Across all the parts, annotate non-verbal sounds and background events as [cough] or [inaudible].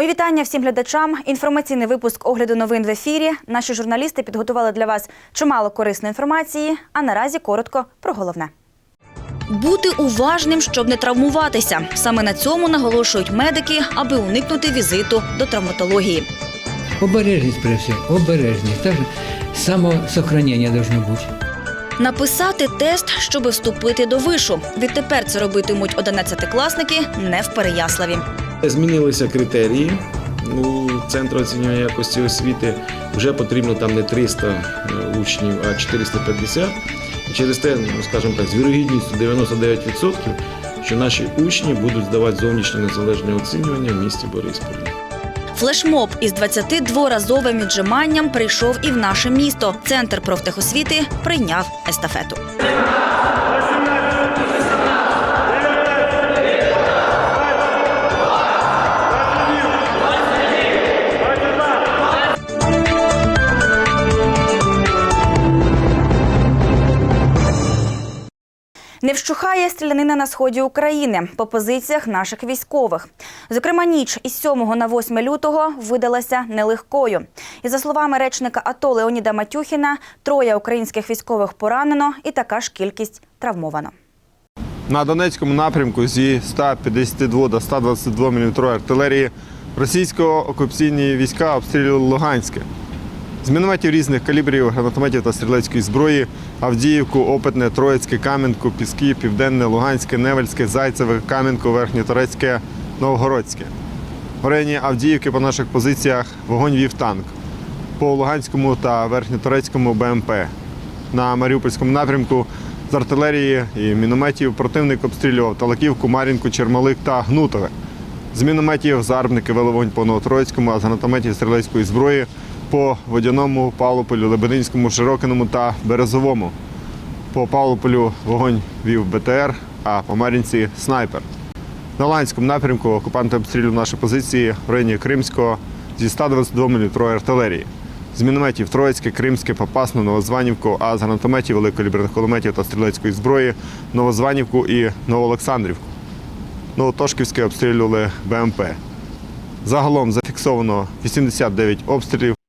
Мої вітання всім глядачам. Інформаційний випуск огляду новин в ефірі. Наші журналісти підготували для вас чимало корисної інформації. А наразі коротко про головне. Бути уважним, щоб не травмуватися. Саме на цьому наголошують медики, аби уникнути візиту до травматології. Обережність при всем, обережність. Также самосохранение должно бути. Написати тест, щоб вступити до вишу. Відтепер це робитимуть 11-класники не в Переяславі. Змінилися критерії у Центру оцінювання якості освіти. Вже потрібно там не 300 е, учнів, а 450. І через те, ну скажімо так, з вірогідністю 99%, що наші учні будуть здавати зовнішнє незалежне оцінювання в місті Борисполі. Флешмоб із 22-разовим віджиманням прийшов і в наше місто. Центр профтехосвіти прийняв естафету. Не вщухає стрілянина на сході України по позиціях наших військових. Зокрема, ніч із 7 на 8 лютого видалася нелегкою. І за словами речника АТО Леоніда Матюхіна, троє українських військових поранено і така ж кількість травмовано. На Донецькому напрямку зі 152 до 122 мм артилерії російсько-окупаційні війська обстрілювали Луганське. З мінометів різних калібрів, гранатометів та стрілецької зброї Авдіївку, Опитне, Троїцьке, Кам'янку, Піски, Південне, Луганське, Невельське, Зайцеве, Кам'янку, Верхньоторецьке, Новгородське. В районі Авдіївки по наших позиціях вогонь вів танк. По Луганському та Верхньоторецькому БМП. На Маріупольському напрямку з артилерії і мінометів противник обстрілював Талаківку, Мар'їнку, Чермалик та Гнутове. З мінометів зарбники вели вогонь по Новотроїцькому, а з гранатометів стрілецької зброї по Водяному, Павлополю, Лебединському, Широкиному та Березовому. По Павлополю вогонь вів БТР, а по Мар'їнці снайпер. На Ланському напрямку окупанти обстрілювали наші позиції в районі Кримського зі 122 мм артилерії. З мінометів Троїцьке, Кримське, Попасну, Новозванівку, а з гранатометів, великокаліберних кулеметів та стрілецької зброї Новозванівку і Новоолександрівку. Новотошківське обстрілювали БМП. Загалом зафіксовано 89 обстрілів.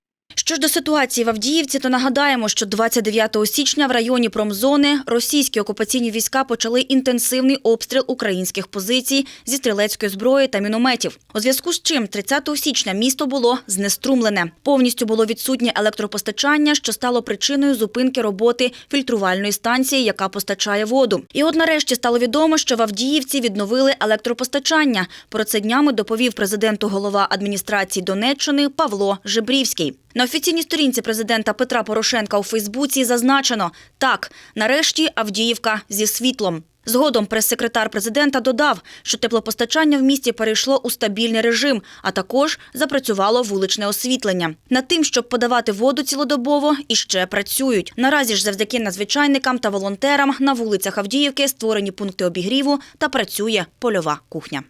Що ж до ситуації в Авдіївці, то нагадаємо, що 29 січня в районі промзони російські окупаційні війська почали інтенсивний обстріл українських позицій зі стрілецької зброї та мінометів. У зв'язку з чим 30 січня місто було знеструмлене. Повністю було відсутнє електропостачання, що стало причиною зупинки роботи фільтрувальної станції, яка постачає воду. І от нарешті стало відомо, що в Авдіївці відновили електропостачання. Про це днями доповів президенту голова адміністрації Донеччини Павло Жебрівський. На офіційній сторінці президента Петра Порошенка у Фейсбуці зазначено: так, нарешті Авдіївка зі світлом. Згодом прес-секретар президента додав, що теплопостачання в місті перейшло у стабільний режим, а також запрацювало вуличне освітлення. Над тим, щоб подавати воду цілодобово, іще працюють. Наразі ж завдяки надзвичайникам та волонтерам на вулицях Авдіївки створені пункти обігріву та працює польова кухня.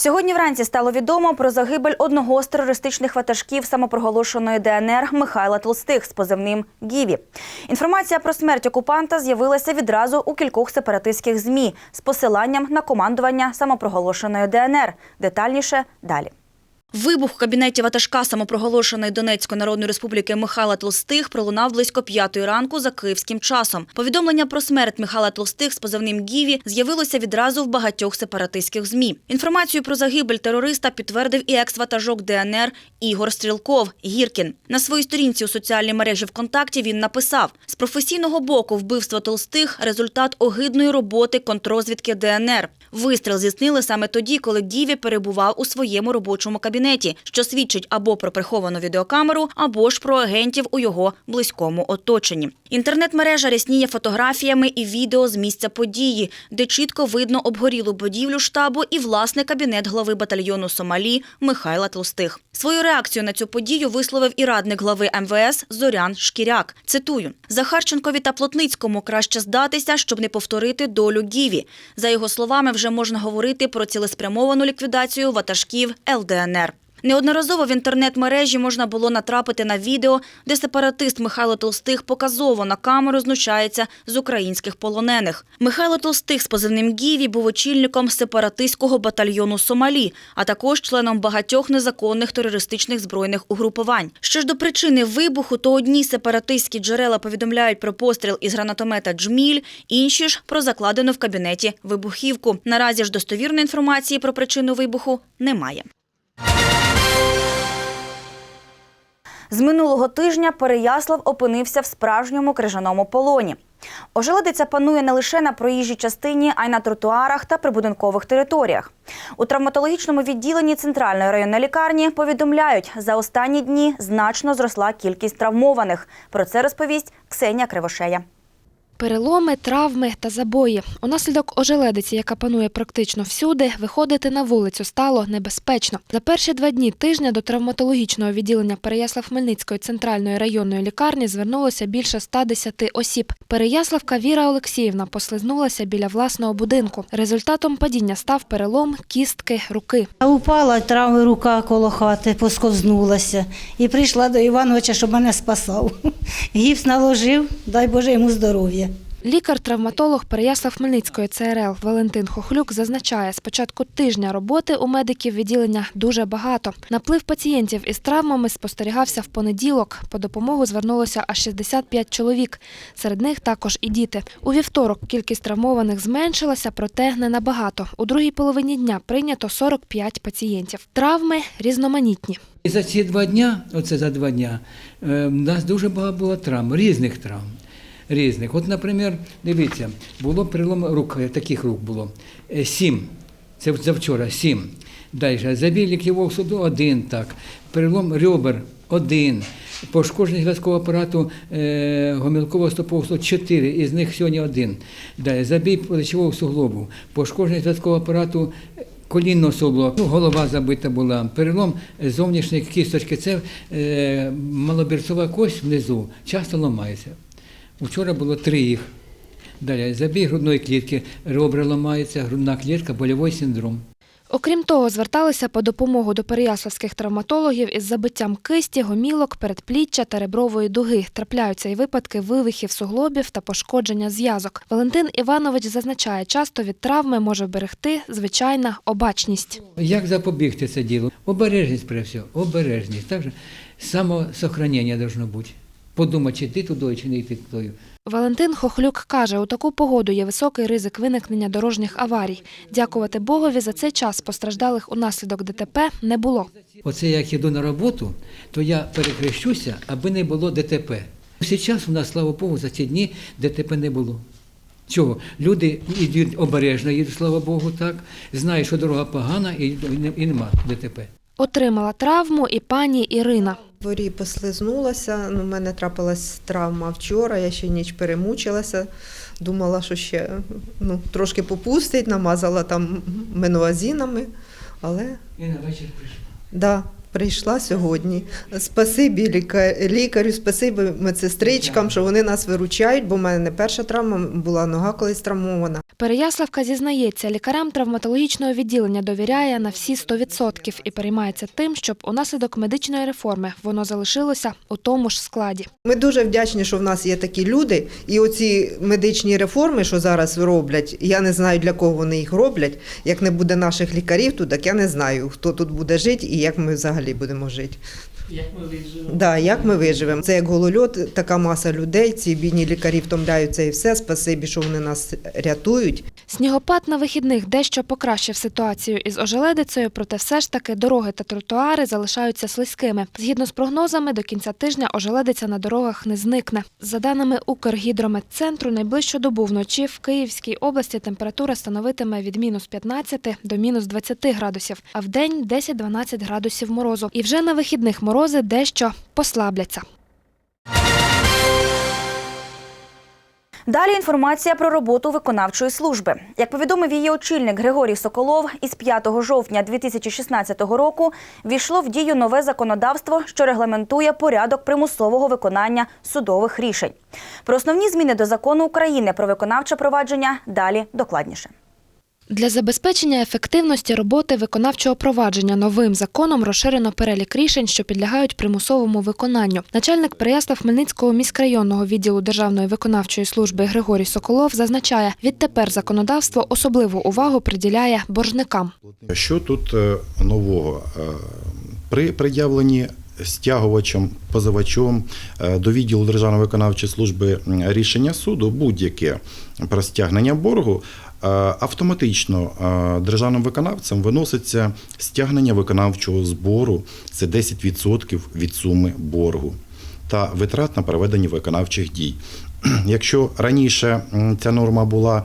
Сьогодні вранці стало відомо про загибель одного з терористичних ватажків самопроголошеної ДНР Михайла Толстих з позивним Гіві. Інформація про смерть окупанта з'явилася відразу у кількох сепаратистських змі з посиланням на командування самопроголошеної ДНР. Детальніше далі. Вибух в кабінеті ватажка самопроголошеної Донецької Народної Республіки Михайла Толстих пролунав близько п'ятої ранку за київським часом. Повідомлення про смерть Михайла Толстих з позивним Гіві з'явилося відразу в багатьох сепаратистських змі. Інформацію про загибель терориста підтвердив і екс-ватажок ДНР Ігор Стрілков Гіркін. На своїй сторінці у соціальній мережі ВКонтакті він написав: з професійного боку вбивство Толстих результат огидної роботи контрозвідки ДНР. Вистріл здійснили саме тоді, коли Гіві перебував у своєму робочому кабінеті, що свідчить або про приховану відеокамеру, або ж про агентів у його близькому оточенні. Інтернет-мережа рясніє фотографіями і відео з місця події, де чітко видно обгорілу будівлю штабу і власне кабінет глави батальйону Сомалі Михайла Толстих. Свою реакцію на цю подію висловив і радник глави МВС Зорян Шкіряк. Цитую: Захарченкові та Плотницькому краще здатися, щоб не повторити долю Гіві. За його словами, вже можна говорити про цілеспрямовану ліквідацію ватажків ЛДНР. Неодноразово в інтернет-мережі можна було натрапити на відео, де сепаратист Михайло Толстих показово на камеру знущається з українських полонених. Михайло Толстих з позивним Гіві був очільником сепаратистського батальйону Сомалі, а також членом багатьох незаконних терористичних збройних угрупувань. Що ж до причини вибуху, то одні сепаратистські джерела повідомляють про постріл із гранатомета «Джміль», інші ж про закладену в кабінеті вибухівку. Наразі ж достовірної інформації про причину вибуху немає. З минулого тижня Переяслав опинився в справжньому крижаному полоні. Ожеледиця панує не лише на проїжджій частині, а й на тротуарах та прибудинкових територіях. У травматологічному відділенні центральної районної лікарні повідомляють, за останні дні значно зросла кількість травмованих. Про це розповість Ксенія Кривошея. Переломи, травми та забої. Унаслідок ожеледиці, яка панує практично всюди, виходити на вулицю стало небезпечно. За перші два дні тижня до травматологічного відділення Переяслав-Хмельницької центральної районної лікарні звернулося більше 110 осіб. Переяславка Віра Олексіївна послизнулася біля власного будинку. Результатом падіння став перелом кістки руки. Упала травми рука коло хати, посковзнулася. І прийшла до Івановича, щоб мене спасав. [laughs] Гіпс наложив, дай Боже йому здоров'я. Лікар-травматолог Переяслав-Хмельницької ЦРЛ Валентин Хохлюк зазначає, з початку тижня роботи у медиків відділення дуже багато. Наплив пацієнтів із травмами спостерігався в понеділок. По допомогу звернулося аж 65 чоловік. Серед них також і діти. У вівторок кількість травмованих зменшилася, проте не набагато. У другій половині дня прийнято 45 пацієнтів. Травми різноманітні. І за ці два дня, оце за два дня, е, у нас дуже багато було травм, різних травм. Різних. От, наприклад, дивіться, було перелом рук, е, таких рук було. е, Сім. Це завчора, сім. Далі. Забій ліктєвого суду один так. Перелом ребер один. Пошкодження зв'язкового апарату е, гомілкового стопового суду чотири, із них сьогодні один. Далі. Забій плечового суглобу. Пошкодження зв'язкового апарату колінного суглоба, ну, голова забита була, перелом зовнішньої кісточки, це е, малобірцова кость внизу часто ламається. Вчора було три їх. Далі забій грудної клітки, ребра ламаються, грудна клітка, больовий синдром. Окрім того, зверталися по допомогу до переяславських травматологів із забиттям кисті, гомілок, передпліччя та ребрової дуги. Трапляються і випадки вивихів суглобів та пошкодження зв'язок. Валентин Іванович зазначає, часто від травми може вберегти звичайна обачність. Як запобігти це діло? Обережність при все, обережність. Так же самосохранення должно бути. Подумати, чи йти туди, чи не йти туди. Валентин Хохлюк каже, у таку погоду є високий ризик виникнення дорожніх аварій. Дякувати Богові за цей час постраждалих унаслідок ДТП не було. Оце як іду на роботу, то я перехрещуся, аби не було ДТП. Зараз у нас, слава Богу, за ці дні ДТП не було. Чого? Люди йдуть обережно, їдуть, слава Богу, так. Знають, що дорога погана і нема ДТП. Отримала травму і пані Ірина. Дворі послизнулася. Ну, в мене трапилась травма вчора, я ще ніч перемучилася. Думала, що ще ну, трошки попустить, намазала там менуазінами. Але І на вечір прийшла. да, прийшла сьогодні. Спасибі ліка- лікарю, спасибі медсестричкам, що вони нас виручають, бо в мене не перша травма, була нога колись травмована. Переяславка зізнається, лікарям травматологічного відділення довіряє на всі 100% і переймається тим, щоб унаслідок медичної реформи воно залишилося у тому ж складі. Ми дуже вдячні, що в нас є такі люди, і оці медичні реформи, що зараз роблять, я не знаю для кого вони їх роблять. Як не буде наших лікарів тут, так я не знаю, хто тут буде жити і як ми взагалі будемо жити. Як ми виживемо? Да, як ми виживемо. Це як голольот, така маса людей. Ці бідні лікарі втомляються і все. Спасибі, що вони нас рятують. Снігопад на вихідних дещо покращив ситуацію із ожеледицею, проте все ж таки дороги та тротуари залишаються слизькими. Згідно з прогнозами, до кінця тижня ожеледиця на дорогах не зникне. За даними Укргідрометцентру, найближчу добу вночі в Київській області температура становитиме від мінус 15 до мінус 20 градусів, а в день 10-12 градусів морозу. І вже на вихідних морози дещо послабляться. Далі інформація про роботу виконавчої служби. Як повідомив її очільник Григорій Соколов, із 5 жовтня 2016 року війшло в дію нове законодавство, що регламентує порядок примусового виконання судових рішень. Про основні зміни до закону України про виконавче провадження далі докладніше. Для забезпечення ефективності роботи виконавчого провадження новим законом розширено перелік рішень, що підлягають примусовому виконанню. Начальник Переяслав Хмельницького міськрайонного відділу Державної виконавчої служби Григорій Соколов зазначає, відтепер законодавство особливу увагу приділяє боржникам. Що тут е, нового? Е, При пред'явленні стягувачем, позивачом е, до відділу Державної виконавчої служби рішення суду будь-яке про стягнення боргу. Е, Автоматично е, державним виконавцем виноситься стягнення виконавчого збору це 10% від суми боргу та витрат на проведення виконавчих дій. [clears throat] Якщо раніше ця норма була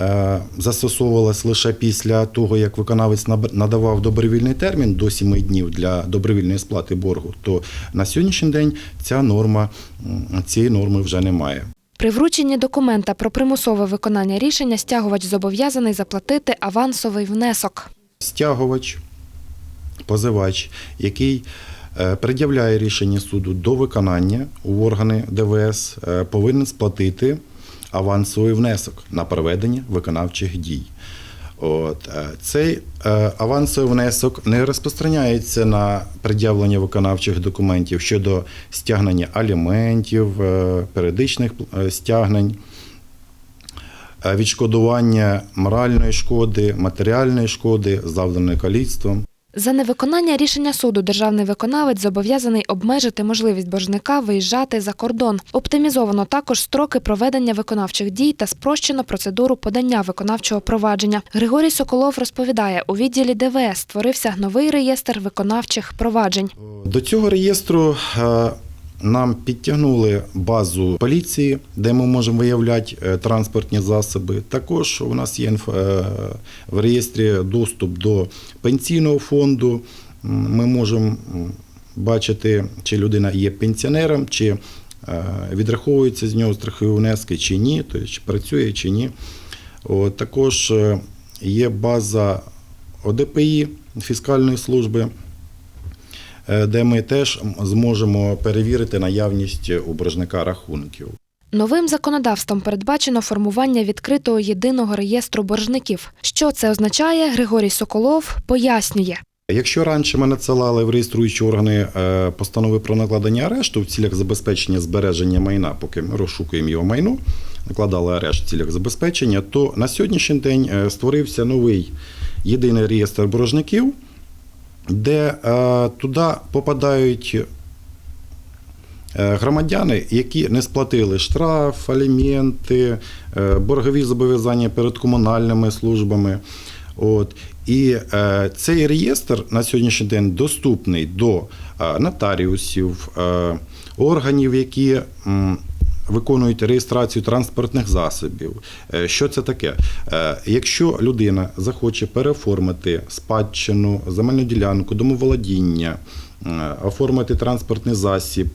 е, застосовувалась лише після того, як виконавець надавав добровільний термін до 7 днів для добровільної сплати боргу, то на сьогоднішній день ця норма цієї норми вже немає. При врученні документа про примусове виконання рішення стягувач зобов'язаний заплатити авансовий внесок. Стягувач, позивач, який е, пред'являє рішення суду до виконання у органи ДВС, е, повинен сплатити авансовий внесок на проведення виконавчих дій. От е, цей е, авансовий внесок не розпространяється на пред'явлення виконавчих документів щодо стягнення аліментів, е, періодичних стягнень, відшкодування моральної шкоди, матеріальної шкоди, завданої каліцтвом. За невиконання рішення суду державний виконавець зобов'язаний обмежити можливість боржника виїжджати за кордон. Оптимізовано також строки проведення виконавчих дій та спрощено процедуру подання виконавчого провадження. Григорій Соколов розповідає, у відділі ДВС створився новий реєстр виконавчих проваджень. До цього реєстру е, нам підтягнули базу поліції, де ми можемо виявляти е, транспортні засоби. Також у нас є е, в реєстрі доступ до пенсійного фонду. Ми можемо бачити, чи людина є пенсіонером, чи е, відраховуються з нього страхові внески, чи ні, тобто чи працює, чи ні. От, також є база ОДПІ фіскальної служби де ми теж зможемо перевірити наявність у боржника рахунків. Новим законодавством передбачено формування відкритого єдиного реєстру боржників. Що це означає, Григорій Соколов пояснює. Якщо раніше ми надсилали в реєструючі органи е, постанови про накладення арешту в цілях забезпечення збереження майна, поки ми розшукуємо його майно, накладали арешт в цілях забезпечення, то на сьогоднішній день е, створився новий єдиний реєстр боржників, де е, туди попадають е, громадяни, які не сплатили штраф, аліменти, е, боргові зобов'язання перед комунальними службами. От. І е, цей реєстр на сьогоднішній день доступний до е, нотаріусів, е, органів, які м, виконують реєстрацію транспортних засобів. Е, Що це таке? Е, Якщо людина захоче переоформити спадщину, земельну ділянку, домоволодіння, е, оформити транспортний засіб,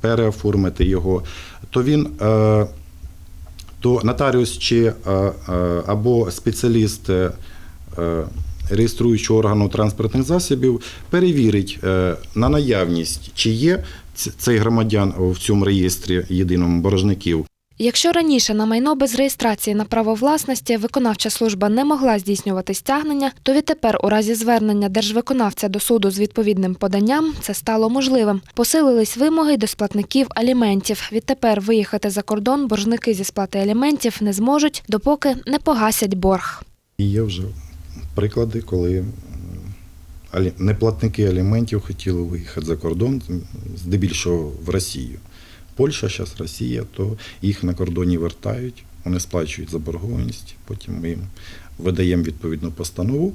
переоформити його, то він. то нотаріус чи або спеціаліст реєструючого органу транспортних засобів перевірить е, на наявність, чи є цей громадян в цьому реєстрі єдиному боржників. Якщо раніше на майно без реєстрації на право власності виконавча служба не могла здійснювати стягнення, то відтепер у разі звернення держвиконавця до суду з відповідним поданням це стало можливим. Посилились вимоги до сплатників аліментів. Відтепер виїхати за кордон боржники зі сплати аліментів не зможуть, допоки не погасять борг. І є вже приклади, коли неплатники аліментів хотіли виїхати за кордон, здебільшого в Росію. Польща, зараз Росія, то їх на кордоні вертають, вони сплачують заборгованість, потім ми їм видаємо відповідну постанову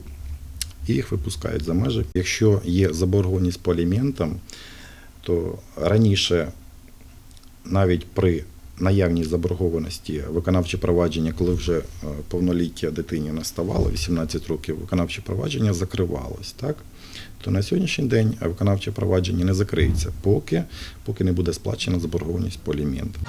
і їх випускають за межі. Якщо є заборгованість по аліментам, то раніше навіть при наявній заборгованості виконавче провадження, коли вже е, повноліття дитині наставало, 18 років виконавче провадження закривалось, так? То на сьогоднішній день виконавче провадження не закриється, поки, поки не буде сплачена заборгованість по аліментам.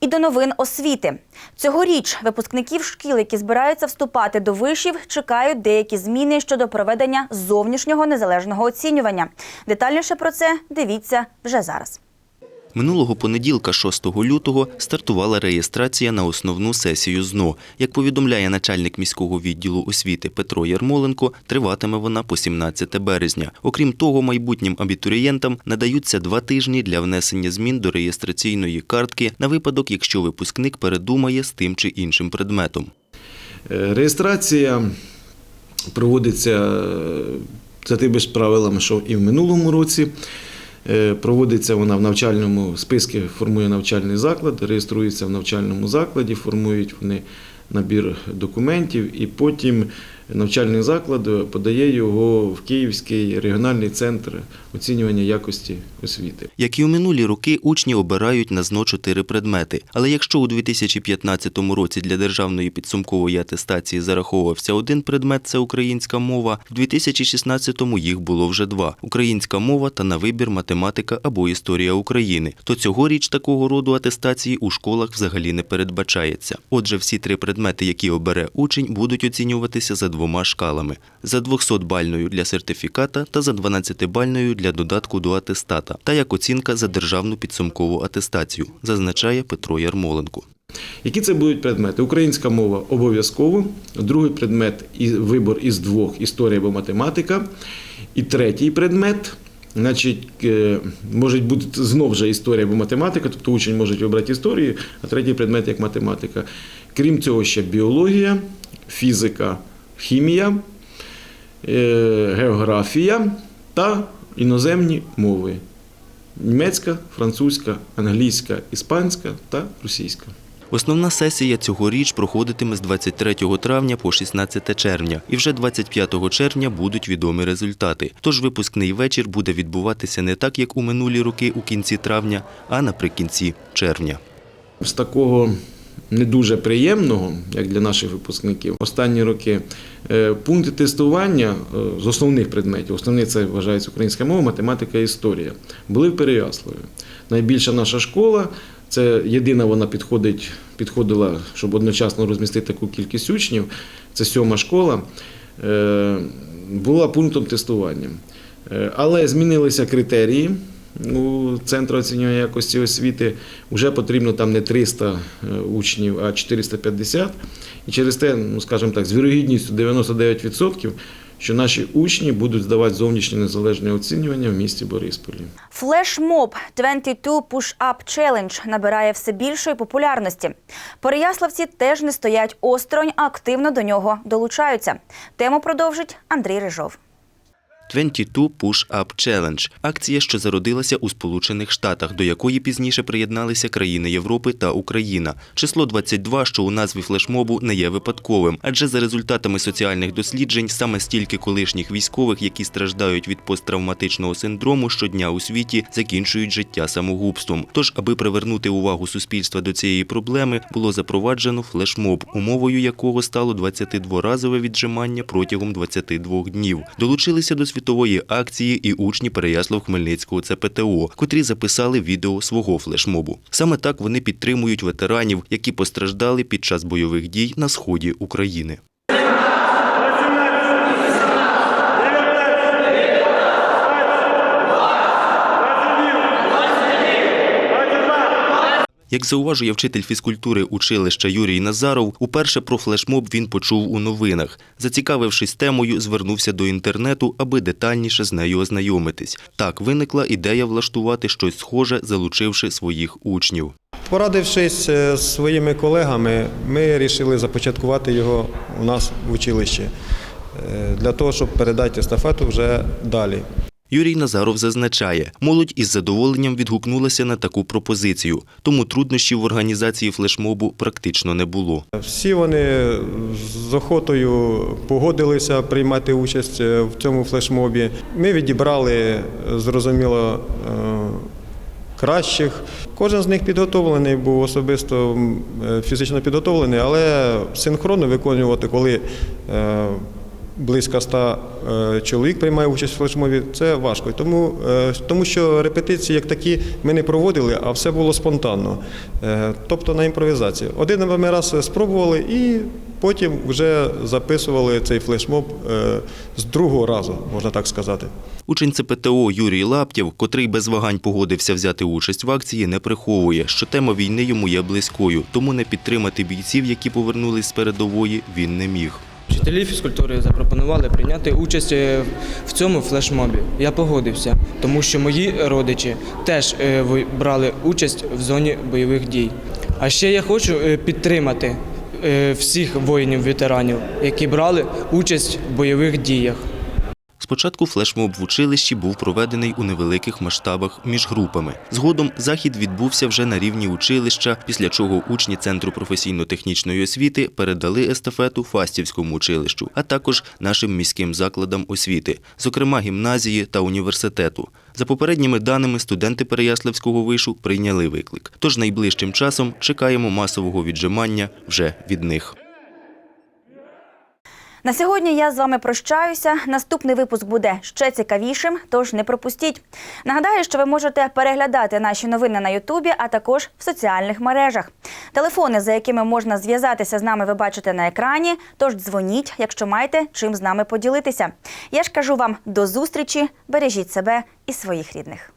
І до новин освіти. Цьогоріч випускників шкіл, які збираються вступати до вишів, чекають деякі зміни щодо проведення зовнішнього незалежного оцінювання. Детальніше про це дивіться вже зараз. Минулого понеділка, 6 лютого, стартувала реєстрація на основну сесію ЗНО. Як повідомляє начальник міського відділу освіти Петро Ярмоленко, триватиме вона по 17 березня. Окрім того, майбутнім абітурієнтам надаються два тижні для внесення змін до реєстраційної картки на випадок, якщо випускник передумає з тим чи іншим предметом. Е, Реєстрація проводиться е, за тими ж правилами, що і в минулому році. Е, Проводиться вона в навчальному списку, формує навчальний заклад, реєструється в навчальному закладі, формують вони набір документів, і потім навчальний заклад подає його в Київський регіональний центр оцінювання якості освіти. Як і у минулі роки, учні обирають на ЗНО чотири предмети. Але якщо у 2015 році для державної підсумкової атестації зараховувався один предмет це українська мова, в 2016-му їх було вже два українська мова та на вибір математика або історія України. То цьогоріч такого роду атестації у школах взагалі не передбачається. Отже, всі три предмети, які обере учень, будуть оцінюватися за двома шкалами: за 200-бальною для сертифіката та за 12-бальною для додатку до атестата, та як оцінка за державну підсумкову атестацію, зазначає Петро Ярмоленко. Які це будуть предмети? Українська мова обов'язково, другий предмет вибор із двох історія або математика. І третій предмет, значить, е, може бути знов же історія або математика, тобто учень може обрати історію, а третій предмет як математика. Крім цього, ще біологія, фізика, хімія, е, географія та іноземні мови. Німецька, французька, англійська, іспанська та російська. Основна сесія цьогоріч проходитиме з 23 травня по 16 червня, і вже 25 червня будуть відомі результати. Тож випускний вечір буде відбуватися не так, як у минулі роки у кінці травня, а наприкінці червня. З такого не дуже приємного, як для наших випускників, останні роки е, пункти тестування е, з основних предметів, основний це вважається українська мова, математика і історія, були в Переяславі. Найбільша наша школа, це єдина вона підходить, підходила, щоб одночасно розмістити таку кількість учнів. Це сьома школа, е, була пунктом тестування. Але змінилися критерії у Центру оцінювання якості освіти. Вже потрібно там не 300 учнів, а 450. І через те, ну скажімо так, з вірогідністю 99%, що наші учні будуть здавати зовнішнє незалежне оцінювання в місті Борисполі. Флешмоб 22 Push-Up Challenge набирає все більшої популярності. Переяславці теж не стоять осторонь, а активно до нього долучаються. Тему продовжить Андрій Рижов. 22 Push-Up Challenge – акція, що зародилася у Сполучених Штатах, до якої пізніше приєдналися країни Європи та Україна. Число 22, що у назві флешмобу, не є випадковим, адже за результатами соціальних досліджень саме стільки колишніх військових, які страждають від посттравматичного синдрому, щодня у світі закінчують життя самогубством. Тож, аби привернути увагу суспільства до цієї проблеми, було запроваджено флешмоб, умовою якого стало 22-разове віджимання протягом 22 днів. Долучилися до світової акції і учні Переяслав-Хмельницького ЦПТО, котрі записали відео свого флешмобу. Саме так вони підтримують ветеранів, які постраждали під час бойових дій на сході України. Як зауважує вчитель фізкультури училища Юрій Назаров, уперше про флешмоб він почув у новинах. Зацікавившись темою, звернувся до інтернету, аби детальніше з нею ознайомитись. Так виникла ідея влаштувати щось схоже, залучивши своїх учнів. Порадившись е, з своїми колегами, ми вирішили започаткувати його у нас в училищі е, для того, щоб передати естафету вже далі. Юрій Назаров зазначає, молодь із задоволенням відгукнулася на таку пропозицію, тому труднощів в організації флешмобу практично не було. Всі вони з охотою погодилися приймати участь е, в цьому флешмобі. Ми відібрали, е, зрозуміло, е, кращих. Кожен з них підготовлений був особисто фізично підготовлений, але синхронно виконувати, коли близько ста е, чоловік приймає участь в флешмобі, це важко. Тому, е, тому що репетиції як такі ми не проводили, а все було спонтанно, Е, тобто на імпровізації. Один ми раз спробували і Потім вже записували цей флешмоб з другого разу, можна так сказати. Учень ЦПТО Юрій Лаптєв, котрий без вагань погодився взяти участь в акції, не приховує, що тема війни йому є близькою, тому не підтримати бійців, які повернулись з передової, він не міг. Вчителі фізкультури запропонували прийняти участь е, в цьому флешмобі. Я погодився, тому що мої родичі теж е, брали участь в зоні бойових дій. А ще я хочу е, підтримати всіх воїнів-ветеранів, які брали участь в бойових діях. Спочатку флешмоб в училищі був проведений у невеликих масштабах між групами. Згодом захід відбувся вже на рівні училища, після чого учні Центру професійно-технічної освіти передали естафету Фастівському училищу, а також нашим міським закладам освіти, зокрема гімназії та університету. За попередніми даними, студенти Переяславського вишу прийняли виклик. Тож найближчим часом чекаємо масового віджимання вже від них. На сьогодні я з вами прощаюся. Наступний випуск буде ще цікавішим, тож не пропустіть. Нагадаю, що ви можете переглядати наші новини на Ютубі, а також в соціальних мережах. Телефони, за якими можна зв'язатися з нами, ви бачите на екрані. Тож дзвоніть, якщо маєте чим з нами поділитися. Я ж кажу вам до зустрічі, бережіть себе і своїх рідних.